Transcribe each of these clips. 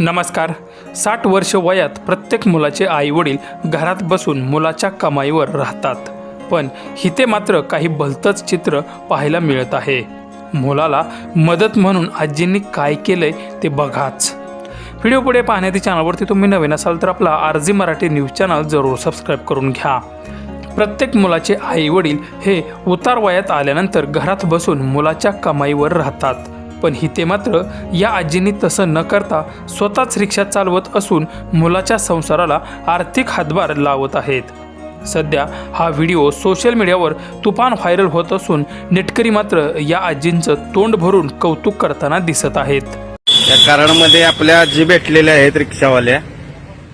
नमस्कार. साठ वर्ष वयात प्रत्येक मुलाचे आईवडील घरात बसून मुलाच्या कमाईवर राहतात. पण इथे मात्र काही भलतंच चित्र पाहायला मिळत आहे. मुलाला मदत म्हणून आजींनी काय केलंय ते बघाच. व्हिडिओ पुढे पाहण्याच्या चॅनलवरती तुम्ही नवीन असाल तर आपला R G Marathi news channel जरूर सबस्क्राईब करून घ्या. प्रत्येक मुलाचे आई वडील हे उतार वयात आल्यानंतर घरात बसून मुलाच्या कमाईवर राहतात. पण हिते मात्र या आजींनी तसं न करता स्वतःच रिक्षा चालवत असून मुलाच्या संसाराला आर्थिक हातभार लावत आहेत. सध्या हा व्हिडिओ सोशल मीडियावर तुफान व्हायरल होत असून नेटकरी मात्र या आजींचं तोंड भरून कौतुक करताना दिसत आहेत. या कारणामध्ये आपल्या आजी भेटलेल्या आहेत रिक्षावाल्या.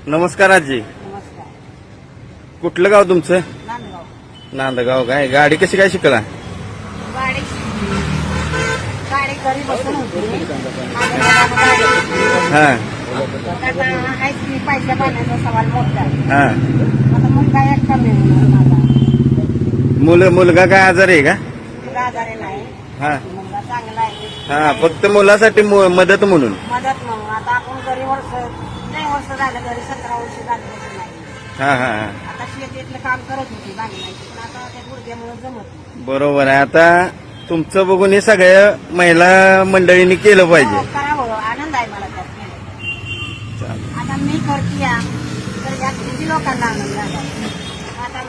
नमस्कार आजी. नमस्कार. कुठलं गाव तुमचं? नांदगाव. नांदगाव काय? गाडी कशी काय शिकला गाडी बसून होती. हा. आहेच की पाण्याचा सवाल मोठा हा. आता मुलगा एकटा मिळणार माझा. मुलं मुलगा काय आजार आहे का? मुलगा आजारी नाही. हा. मुलगा चांगला आहे. हा फक्त मुलासाठी मु- मदत म्हणून. मदत म्हणून. आता आपण घरी वर्ष नाही वर्ष झालं घरी सतरा वर्ष झाली बसून नाही. हा हा हा. आता शेतीतलं काम करत होती बांधण्याची पण आता त्या गुडघ्यामुळे जमत नाही. बरोबर आहे. आता तुमचं बघून हे सगळ्या महिला मंडळींनी केलं पाहिजे. हो, करावं आनंद आहे मला त्यात केलं. आता मी करते या, तर यात किती लोकांना आनंद झाला आता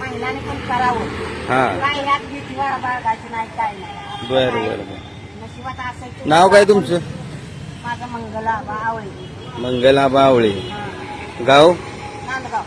महिलांनी पण करावं. हा. काय यात भीती वाढ बाळगायची नाही काय नाही. बरं बरं बरं. नशिबात असायचं नाव काय तुमचं? माझं मंगला आवळे. मंगला बावळे हा. गाव? नांदगाव.